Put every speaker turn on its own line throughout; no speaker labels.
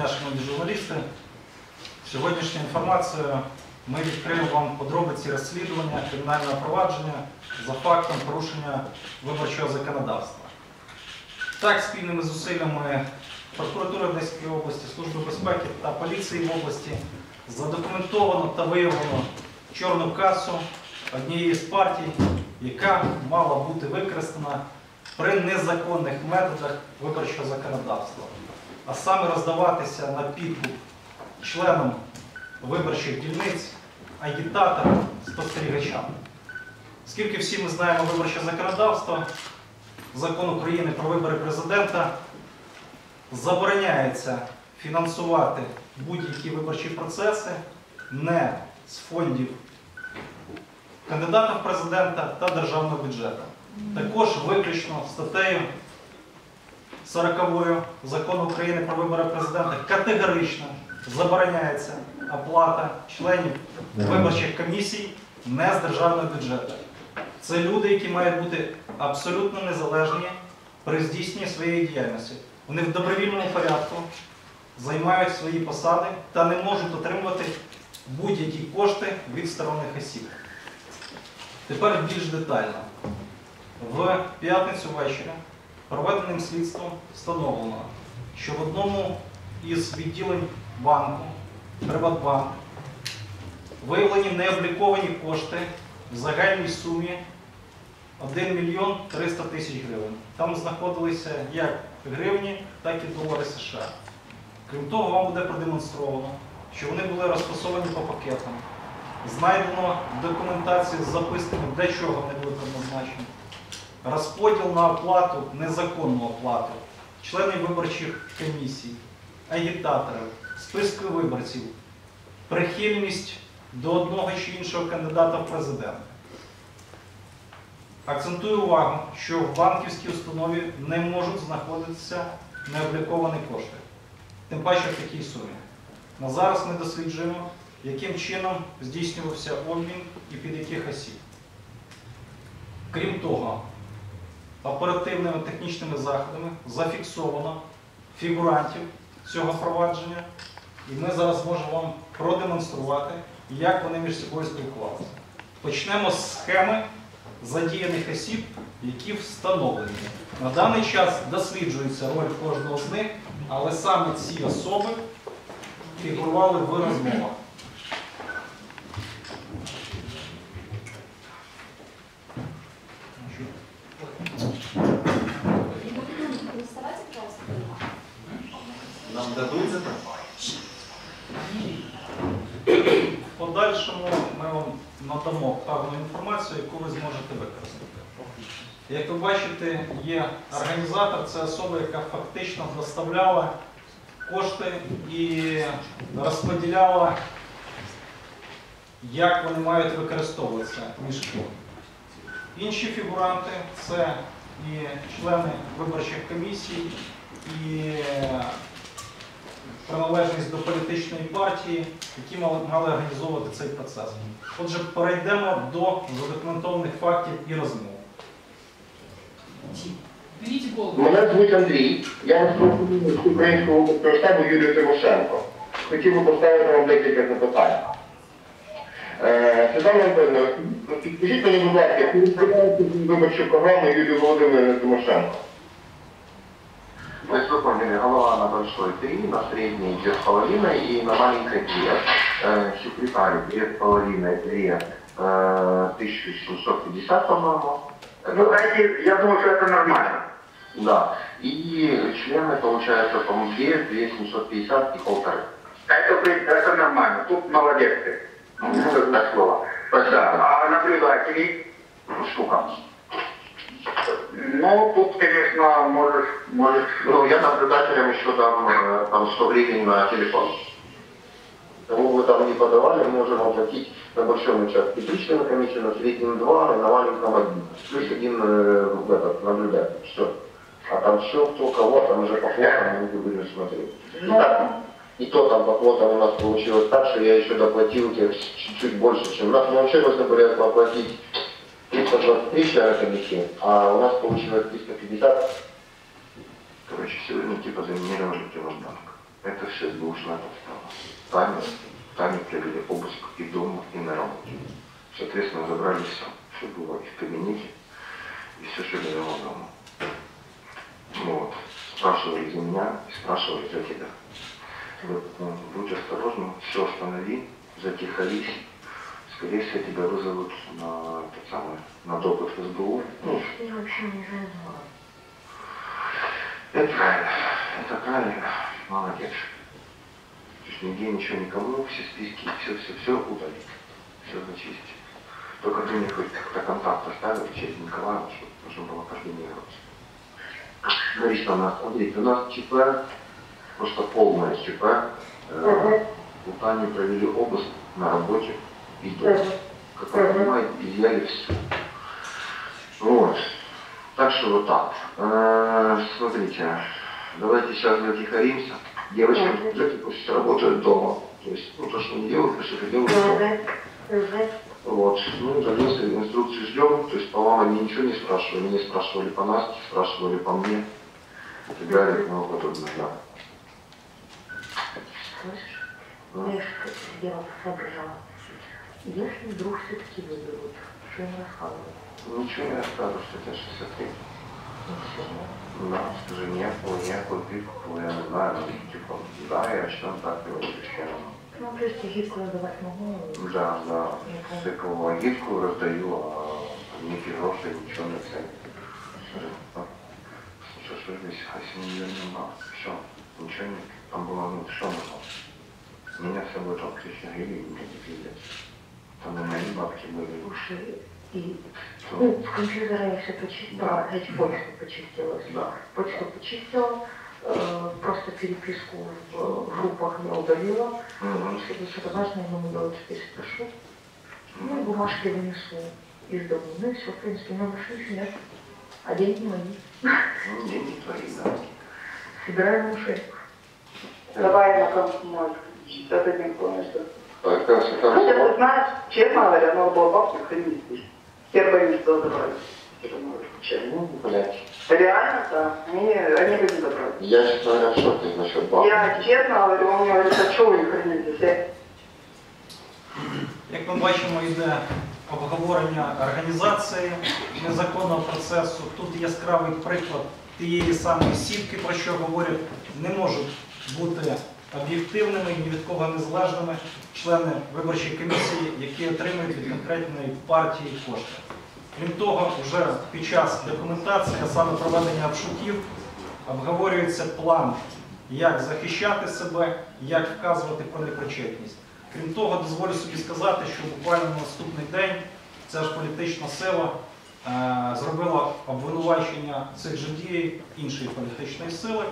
дня, шановні журналісти. Сьогоднішня інформація ми відкриємо вам подробиці розслідування кримінального провадження за фактом порушення виборчого законодавства. Так, спільними зусиллями прокуратури Одеської області, Служби безпеки та поліції в області задокументовано та виявлено чорну касу однієї з партій, яка мала бути використана при незаконних методах виборчого законодавства, а саме роздаватися на підкуп членам виборчих дільниць, агітаторам, спостерігачам. Оскільки всі ми знаємо виборче законодавство, закон України про вибори президента забороняється фінансувати будь-які виборчі процеси не з фондів кандидата в президента та державного бюджету. Також виключно статтею 40 закону України про вибори президента категорично забороняється оплата членів виборчих комісій не з державного бюджету. Це люди, які мають бути абсолютно незалежні при здійсненні своєї діяльності. Вони в добровільному порядку займають свої посади та не можуть отримувати будь-які кошти від сторонних осіб. Тепер більш детально. В п'ятницю ввечері проведеним слідством встановлено, що в одному із відділень банку, Приватбанк, виявлені необліковані кошти в загальній сумі 1 мільйон 300 тисяч гривень. Там знаходилися як гривні, так і долари США. Крім того, вам буде продемонстровано, що вони були розфасовані по пакетам. Знайдено документацію з записками, для чого вони були предназначені. Розподіл на оплату, незаконну оплату, членів виборчих комісій, агітаторів, списки виборців, прихильність до одного чи іншого кандидата в президенти. Акцентую увагу, що в банківській установі не можуть знаходитися необліковані кошти, тим паче в такій сумі. На зараз ми досліджуємо, яким чином здійснювався обмін і під яких осіб. Крім того, оперативними технічними заходами зафіксовано фігурантів цього провадження, і ми зараз можемо вам продемонструвати, як вони між собою спілкувалися. Почнемо з схеми задіяних осіб, які встановлені. На даний час досліджується роль кожного з них, але саме ці особи фігурували в розмовах.
Дадуть за
В подальшому ми вам надамо певну інформацію, яку ви зможете використати. Як ви бачите, є організатор, це особа, яка фактично доставляла кошти і розподіляла, як вони мають використовуватися між ким. Інші фігуранти це і члени виборчих комісій, і приналежність до політичної партії, які мали, мали організовувати цей процес. Отже, перейдемо до задокументованих фактів і розмов.
Мене звуть Андрій, я розповідаю з українського штабу Юрію Тимошенко. Хотів би поставити вам декілька запитань. Е, Світлана Анатольовна, підкажіть мені, будь ласка, ви відповідаєте виборчу програму Юлії Володимирівни Тимошенко?
Вы голова большой 3, на средней 2,5 и на маленькой 2. Э, секретарь 2,5, 2, э, 1750, по-моему.
Ну, знаете, я думаю, что это нормально.
Да. И члены, получается, по-моему, 2, 2, 750 и полторы.
Это, это нормально, тут молодец ты.
Ну, так слово.
Да. А наблюдатели?
Штука.
Ну, тут, конечно, можешь, можешь...
Ну, я наблюдателям еще дам э, там 100 гривен на телефон. Кого бы там не подавали, мы можем оплатить на большом участке три члена комиссии, на среднем два, и на маленьком один. Плюс один э, этот, наблюдатель. Все. А там все, кто кого, там уже по квотам мы будем смотреть. Так, и то там по квотам у нас получилось так, что я еще доплатил тех чуть-чуть больше, чем у нас. Мы вообще должны были оплатить 323 члена комиссии, а у нас получилось 350 Короче, сегодня типа заминировали Приватбанк. Это все должно стало. Тайно, тайно провели обыск и дома, и на работе. Соответственно, забрали все. Все было и в кабинете, и все, что лежало дома. Вот. Спрашивали за меня и спрашивали за тебя. Будь осторожным, все останови, затихарись. Скорее всего, тебя вызовут на, тот самый, на допуск в СБУ. Ну,
Я вообще не знаю.
это правильно. Это правильно. Молодец. То есть нигде ничего никому, все списки, все, все, все удалить. Все зачистить. Только ты мне хоть как-то контакт оставил через Николая, чтобы нужно было координироваться. Говоришь, что у нас, смотрите, у нас ЧП, просто полное ЧП. Э, У Тани провели обыск на работе и дома. Как вы понимаете, изъяли все. Вот. Так что вот так. Э, Смотрите, давайте сейчас затихаримся. Девочки, девочки пусть работают дома. То есть, ну, то, что они делают, пусть это делают дома. Вот. Ну, дальнейшие инструкции ждем. То есть по вам они ничего не спрашивали. Меня спрашивали по Насте, спрашивали по мне. И так далее и тому подобное, да.
Слышишь? Я же дело соображала. Если вдруг все-таки выберут, что им рассказывать?
Ничего не расскажешь, это 63.
Ничего.
Да, скажи, нет, ой, нет, ой, ты, ой, я не знаю, ну, типа, да, я что так говорю,
Ну, то есть гибкую давать могу.
Да, да, типу, агітку роздаю, а ніякі гроші, нічого не це. Скажи, а, Що ж десь хасі нема, все, нічого не, там було, ну, що було? Меня с собой там кричали, или мне не пиздец. Там и мои бабки были.
Слушай, и
То-
ну, с компьютера я все почистила,
Да.
хоть почту почистила.
Да.
Почту почистила, э, просто переписку в, в группах я удалила.
Мгм.
Если что-то важное, я ему теперь спрошу. Ну, и бумажки вынесу из дома. Ну и все, в принципе, на машине сидят. А деньги мои.
Ну, деньги твои, да.
Собираем уши.
Давай на комсомольск. Это не помню, что.
Так, так, так,
Хотя ты знаешь, честно говоря, надо было бабки хранить здесь. Я боюсь, что забрать. Потому что, честно.
Ну, блядь.
Реально, да. Они, они бы не забрали.
Я, честно говоря, в шоке насчет бабок.
Я честно говорю, у меня говорит, а что вы их храните? Я-
Як ми бачимо, йде обговорення організації незаконного процесу. Тут яскравий приклад тієї самої сітки, про що говорять, не можуть бути об'єктивними ні від кого незалежними члени виборчої комісії, які отримують від конкретної партії кошти. Крім того, вже під час документації, а саме проведення обшуків, обговорюється план, як захищати себе, як вказувати про непричетність. Крім того, дозволю собі сказати, що буквально на наступний день ця ж політична сила е, зробила обвинувачення цих же дій іншої політичної сили.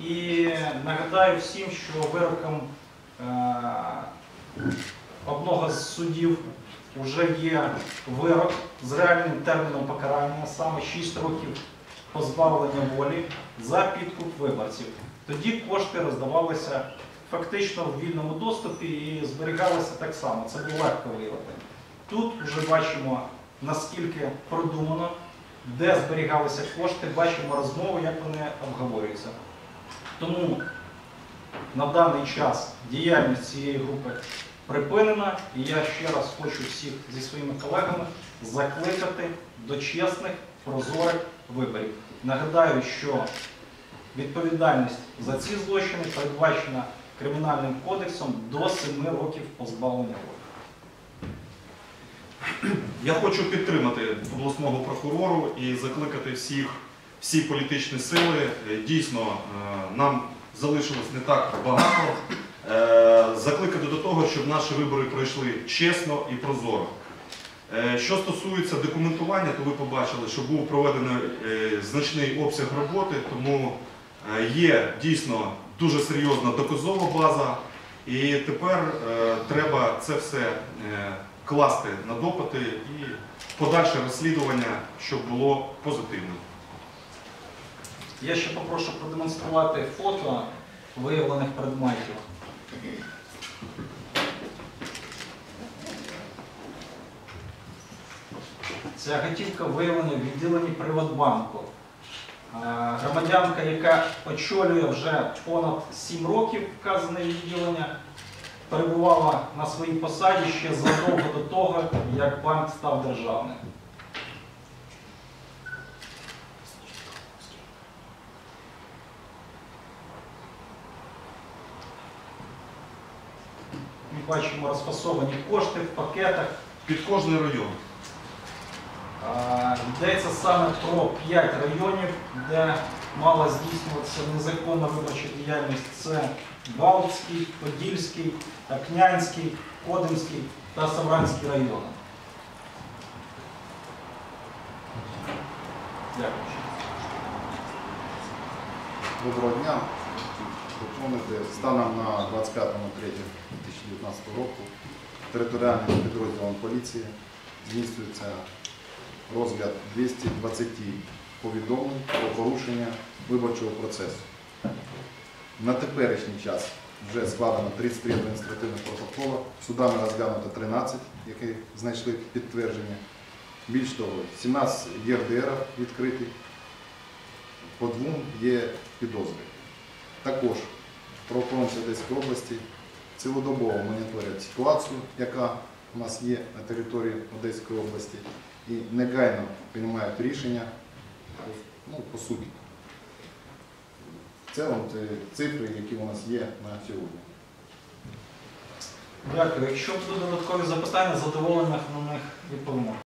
І нагадаю всім, що вироком е, одного з судів вже є вирок з реальним терміном покарання, саме 6 років позбавлення волі за підкуп виборців. Тоді кошти роздавалися фактично в вільному доступі і зберігалися так само. Це було легко виявити. Тут вже бачимо, наскільки продумано, де зберігалися кошти, бачимо розмови, як вони обговорюються. Тому на даний час діяльність цієї групи припинена, і я ще раз хочу всіх зі своїми колегами закликати до чесних, прозорих виборів. Нагадаю, що відповідальність за ці злочини передбачена Кримінальним кодексом до 7 років позбавлення волі.
Я хочу підтримати обласного прокурору і закликати всіх, всі політичні сили. Е, Дійсно, е, нам залишилось не так багато. Е, Закликати до того, щоб наші вибори пройшли чесно і прозоро. Що стосується документування, то ви побачили, що був проведений значний обсяг роботи, тому є дійсно дуже серйозна доказова база. І тепер треба це все класти на допити і подальше розслідування, щоб було позитивним.
Я ще попрошу продемонструвати фото виявлених предметів. Ця готівка виявлена в відділенні Приватбанку. громадянка, яка очолює вже понад 7 років вказане відділення, перебувала на своїй посаді ще задовго до того, як банк став державним. Бачимо розфасовані кошти в пакетах.
Під кожний район.
Йдеться саме про 5 районів, де мала здійснюватися незаконна виборча діяльність. Це Балтський, Подільський, Окнянський, Кодимський та Савранський райони. Дякую.
Доброго дня. Доповнити станом на 25.03.2019 року територіальним підрозділом поліції здійснюється розгляд 220 повідомлень про порушення виборчого процесу. На теперішній час вже складено 33 адміністративних протоколи, судами розглянуто 13, які знайшли підтвердження. Більш того, 17 ЄРДР відкриті, по двом є підозри. Також правоохоронці Одеської області цілодобово моніторять ситуацію, яка у нас є на території Одеської області, і негайно приймають рішення ну, по суті. Це от е, цифри, які у нас є на сьогодні.
Дякую. Якщо будуть додаткові запитання, задоволених на них відповімо.